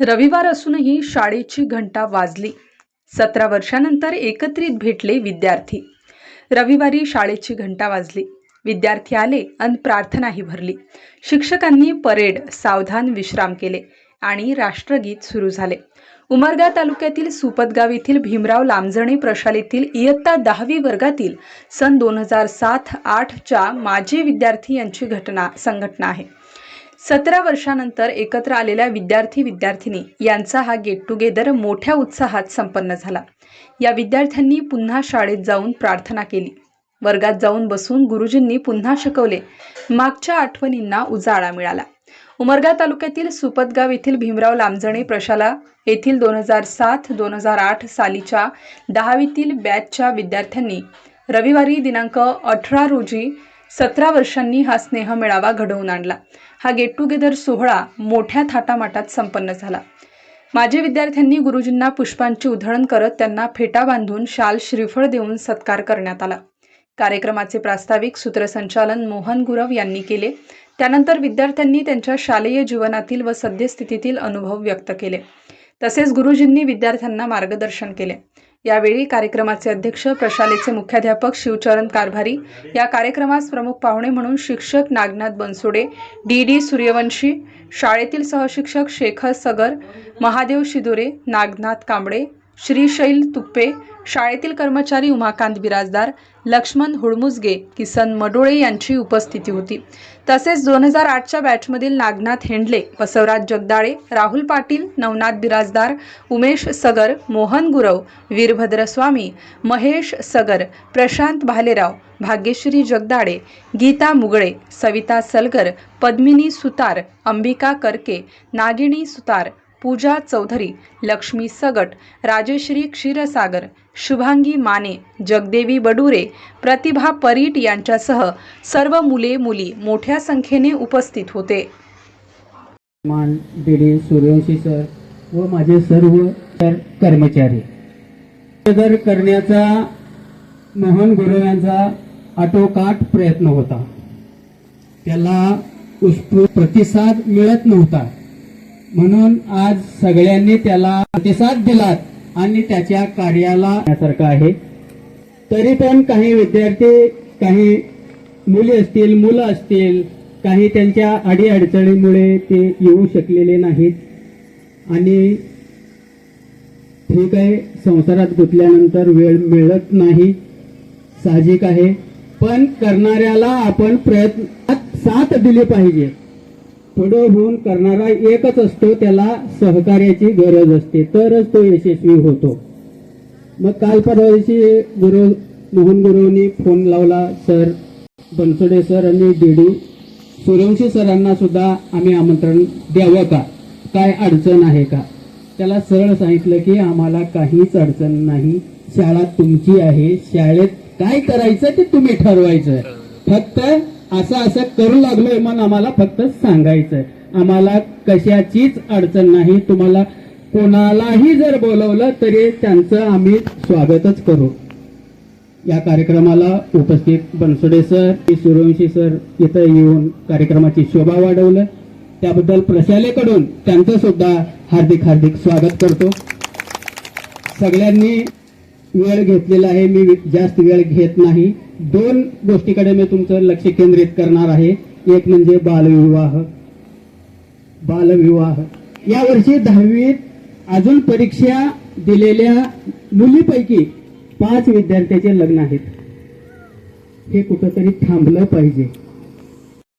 रविवार असूनही शाळेची घंटा वाजली. सतरा वर्षानंतर एकत्रित भेटले विद्यार्थी. रविवारी शाळेची घंटा वाजली. विद्यार्थी आले आणि प्रार्थनाही भरली. शिक्षकांनी परेड सावधान विश्राम केले आणि राष्ट्रगीत सुरू झाले. उमरगा तालुक्यातील सुपतगाव येथील भीमराव लांबजणे प्रशालेतील इयत्ता दहावी वर्गातील सन दोन हजार सात आठच्या माजी विद्यार्थी यांची घटना संघटना आहे. सतरा वर्षानंतर एकत्र आलेल्या विद्यार्थी विद्यार्थिनी यांचा हा गेट टुगेदर मोठ्या उत्साहात संपन्न झाला. या विद्यार्थ्यांनी पुन्हा शाळेत जाऊन प्रार्थना केली. वर्गात जाऊन बसून गुरुजींनी पुन्हा शिकवले. मागच्या आठवणींना उजाळा मिळाला. उमरगा तालुक्यातील सुपतगाव येथील भीमराव लांबजणे प्रशाला येथील दोन हजार सात दोन हजार आठ सालीच्या दहावीतील बॅचच्या विद्यार्थ्यांनी रविवारी दिनांक अठरा रोजी सतरा वर्षांनी हा स्नेह मेळावा घडवून आणला. हा गेट टुगेदर सोहळा मोठ्या थाटामाटात संपन्न झाला. माझे विद्यार्थ्यांनी गुरुजींना पुष्पांची उधळण करत त्यांना फेटा बांधून शाल श्रीफळ देऊन सत्कार करण्यात आला. कार्यक्रमाचे प्रास्ताविक सूत्रसंचालन मोहन गुरव यांनी केले. त्यानंतर विद्यार्थ्यांनी त्यांच्या शालेय जीवनातील व सद्यस्थितीतील अनुभव व्यक्त केले. तसेच गुरुजींनी विद्यार्थ्यांना मार्गदर्शन केले. यावेळी कार्यक्रमाचे अध्यक्ष प्रशालेचे मुख्याध्यापक शिवचरण कारभारी या कार्यक्रमास प्रमुख पाहुणे म्हणून शिक्षक नागनाथ बनसोडे डी डी सूर्यवंशी शाळेतील सहशिक्षक शेखर सगर महादेव शिदुरे नागनाथ कांबळे श्रीशैल तुप्पे शाळेतील कर्मचारी उमाकांत बिराजदार लक्ष्मण हुळमुजगे किसन मडोळे यांची उपस्थिती होती. तसेच दोन हजार आठच्या बॅचमधील नागनाथ हेंडले बसवराज जगदाळे राहुल पाटील नवनाथ बिराजदार उमेश सगर मोहन गुरव वीरभद्र स्वामी महेश सगर प्रशांत भालेराव भाग्यश्री जगदाळे गीता मुगळे सविता सलगर पद्मिनी सुतार अंबिका करके नागिणी सुतार पूजा चौधरी लक्ष्मी सगट राजश्री क्षीरसागर शुभांगी माने जगदेवी बडुरे प्रतिभा परीट यांच्यासह सर्व मुले मुली मोठ्या संख्येने उपस्थित होते. मान सूर्यवंशी सर व माझे सर्व कर्मचारी. सदर करण्याचा मोहन गुरव यांचा आटोकाट प्रयत्न होता. त्याला उत्स्फूर्त प्रतिसाद मिळत नव्हता. म्हणून आज सगळ्यांनी त्याला प्रतिसाद दिला आणि त्याच्या कार्याला सारखं आहे. तरी पण काही विद्यार्थी काही मुली असतील मुलं असतील काही त्यांच्या अडीअडचणीमुळे ते येऊ शकलेले नाहीत. आणि ठीक आहे संसारात गुंतल्यानंतर वेळ मिळत नाही साहजिक आहे. पण करणाऱ्याला आपण प्रयत्न साथ दिली पाहिजे. पुढं होऊन करणारा एकच असतो त्याला सहकार्याची गरज असते. तरच तो यशस्वी होतो. मग काल परवा दिवशी गुरु मोहन गुरुनी फोन लावला सर बनसोडे सर आणि डीडी सूर्यवंशी सरांना सुद्धा आम्ही आमंत्रण द्यावं का? काय अडचण आहे का? त्याला सरळ सांगितलं की आम्हाला काहीच अडचण नाही. शाळा तुमची आहे. शाळेत काय करायचं ते तुम्ही ठरवायचं. फक्त असं असं करू लागलोय म्हणून आम्हाला फक्त सांगायचं आम्हाला कशाचीच अडचण नाही. तुम्हाला कोणालाही जर बोलवलं तरी त्यांचं आम्ही स्वागतच करू. या कार्यक्रमाला उपस्थित बनसोडे सर सूर्यवंशी सर इथं येऊन कार्यक्रमाची शोभा वाढवलं. त्याबद्दल प्रशालेकडून त्यांचं सुद्धा हार्दिक हार्दिक स्वागत करतो. सगळ्यांनी वेळ घेतलेला आहे मी जास्त वेळ घेत नाही. दोन गोष्टीकडे मी तुमचं लक्ष केंद्रित करणार आहे. एक म्हणजे बालविवाह. बालविवाह. यावर्षी दहावीत अजून परीक्षा दिलेल्या मुलीपैकी पाच विद्यार्थ्याचे लग्न आहेत. हे कुठंतरी थांबलं पाहिजे.